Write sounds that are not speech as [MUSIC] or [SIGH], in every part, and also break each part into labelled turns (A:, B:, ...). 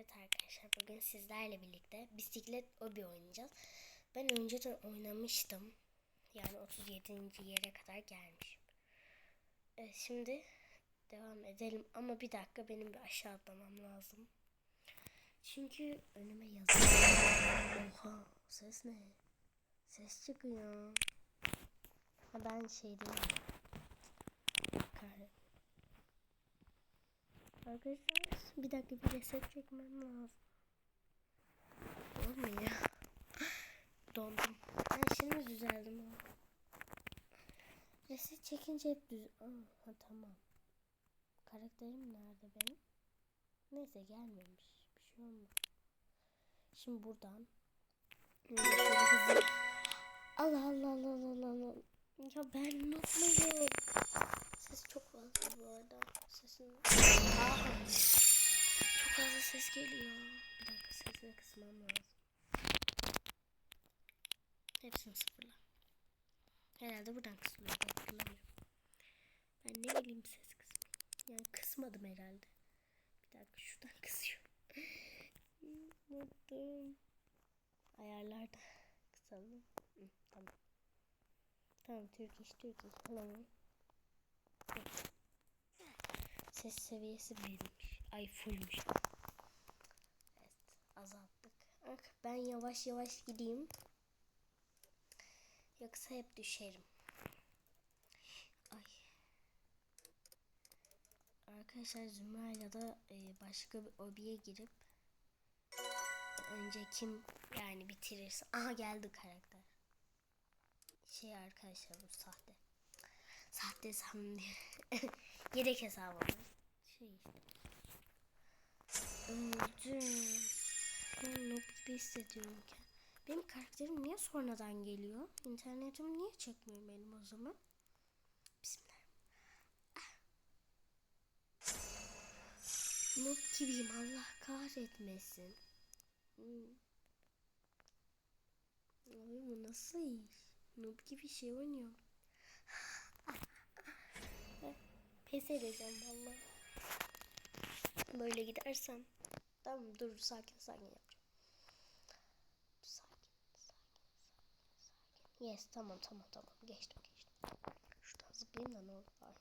A: Evet arkadaşlar bugün sizlerle birlikte bisiklet obi oynayacağız. Ben önceden oynamıştım. Yani 37. yere kadar gelmişim. Evet, şimdi devam edelim ama bir dakika benim bir aşağı atlamam lazım. Çünkü önüme yazıyor. Oha ses ne? Ses çıkıyor. Ha ben şey değilim. Arkadaşlar bir dakika bir reset çekmem lazım. Olmuyor. [LAUGHS] Dondum. Ha şimdi düzeldim. ha. Reset çekince hep düz... Ha, tamam. Karakterim nerede benim? Neyse gelmemiş. Bir şey olmaz. Şimdi buradan. Allah Allah Allah Allah Allah. Ya ben ne yapmayayım? Ses çok fazla bu arada. Sesin... Ses geliyor. Bir dakika sesini kısmam lazım. Hepsini sıfırla. Herhalde buradan kısılıyor. Hatırlamıyorum. Ben ne bileyim ses kısmı. Yani kısmadım herhalde. Bir dakika şuradan [LAUGHS] kısıyorum. Unuttum. Ayarlarda kısalım. Hı, tamam. Tamam Türk iş Türk iş. Tamam. Ses seviyesi birmiş. Ay fullmüş. Bak, Ben yavaş yavaş gideyim. Yoksa hep düşerim. Ay. Arkadaşlar Zümra'yla da e, başka bir obiye girip önce kim yani bitirirse. Aha geldi karakter. Şey arkadaşlar bu sahte. Sahte hesabım diye. [LAUGHS] Yedek hesabım. Şey işte. Ben noob gibi hissediyorum ki. Benim karakterim niye sonradan geliyor? İnternetim niye çekmiyor benim o zaman? Bismillah. Ah. Noob gibiyim Allah kahretmesin. Hmm. Abi bu nasıl iş? Noob gibi şey oynuyorum. Pes edeceğim valla. Böyle gidersem. Tamam dur sakin sakin yapacağım. Sakin sakin sakin sakin. Yes tamam tamam tamam geçtim geçtim. Şuradan zıplayayım da ne olur. Ay.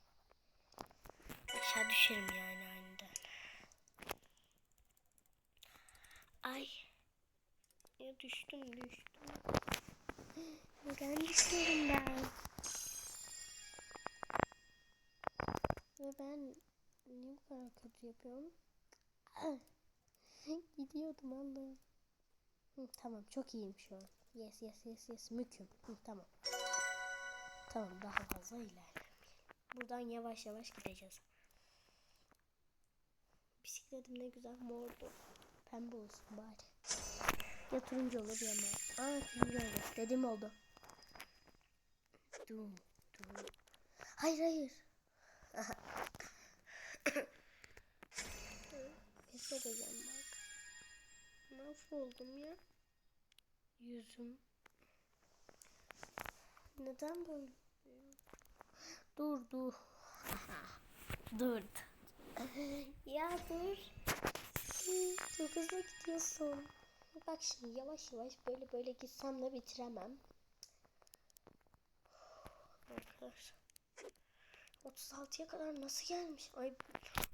A: Aşağı düşerim yani aniden. Ay. Ya düştüm düştüm. [GASPS] Neden düşüyorum ben? Ve ben niye bu kadar kötü yapıyorum? [CLEARS THROAT] [LAUGHS] Gidiyordum Allah. Hı, tamam çok iyiyim şu an. Yes yes yes yes müküm. Hı, tamam. Tamam daha fazla ilerlemeyelim. Buradan yavaş yavaş gideceğiz. Bisikletim ne güzel mordu. Pembe olsun bari. Ya turuncu olur ya mor. Aa turuncu oldu. Dedim oldu. Dur dur. Hayır hayır. Pes [COUGHS] edeceğim bak. Mahvoldum ya. Yüzüm. Neden böyle? Dur dur. [LAUGHS] dur. ya dur. Çok hızlı gidiyorsun. Bak şimdi yavaş yavaş böyle böyle gitsem de bitiremem. Arkadaşlar. 36'ya kadar nasıl gelmiş? Ay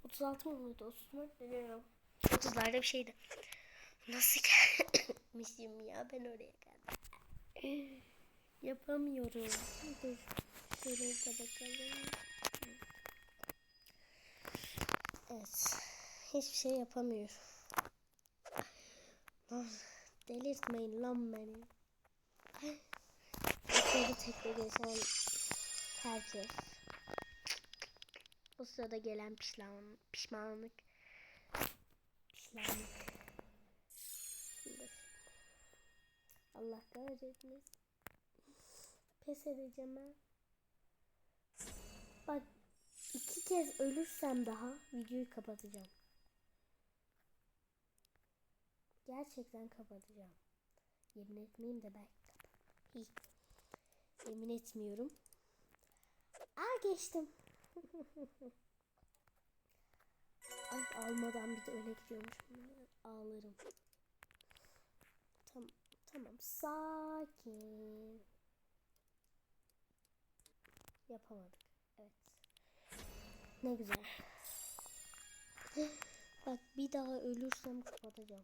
A: 36 mı mıydı? 34 bilmiyorum. 30'larda bir şeydi. Nasıl gelmişim ya ben oraya kadar. Yapamıyorum. Dur. Şöyle de bakalım. Evet. Hiçbir şey yapamıyorum. Delirtmeyin lan beni. Tekrar tekrar geçen herkes. O sırada gelen pişman, pişmanlık. Pişmanlık. Allah kahretmesin. Pes edeceğim ben. Bak iki kez ölürsem daha videoyu kapatacağım. Gerçekten kapatacağım. Yemin etmeyeyim de belki kapat. Yemin etmiyorum. Aa geçtim. [LAUGHS] Ay almadan bir de öne gidiyormuşum. Ağlarım. Tamam. Tamam. Sakin. Yapamadık. Evet. Ne güzel. Bak bir daha ölürsem kapatacağım.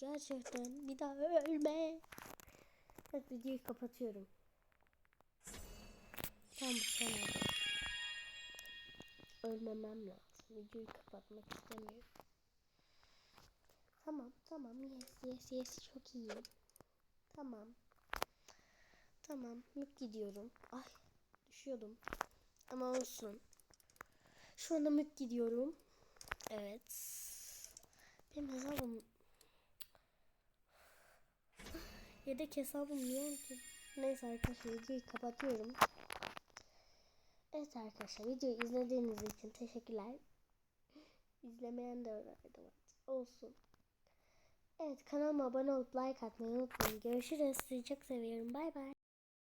A: Gerçekten bir daha ölme. Evet videoyu kapatıyorum. Tam bu. Ölmemem lazım. Videoyu kapatmak istemiyorum. Tamam tamam yes yes yes çok iyiyim. Tamam. Tamam mük gidiyorum. Ay düşüyordum. Ama olsun. Şu anda mük gidiyorum. Evet. Benim hesabım Yedek hesabım niye ki? Neyse arkadaşlar videoyu kapatıyorum. Evet arkadaşlar videoyu izlediğiniz için teşekkürler. İzlemeyen de öyleydi var. Olsun. Evet kanalıma abone olup like atmayı unutmayın. Görüşürüz. Sizi çok seviyorum. Bay bay.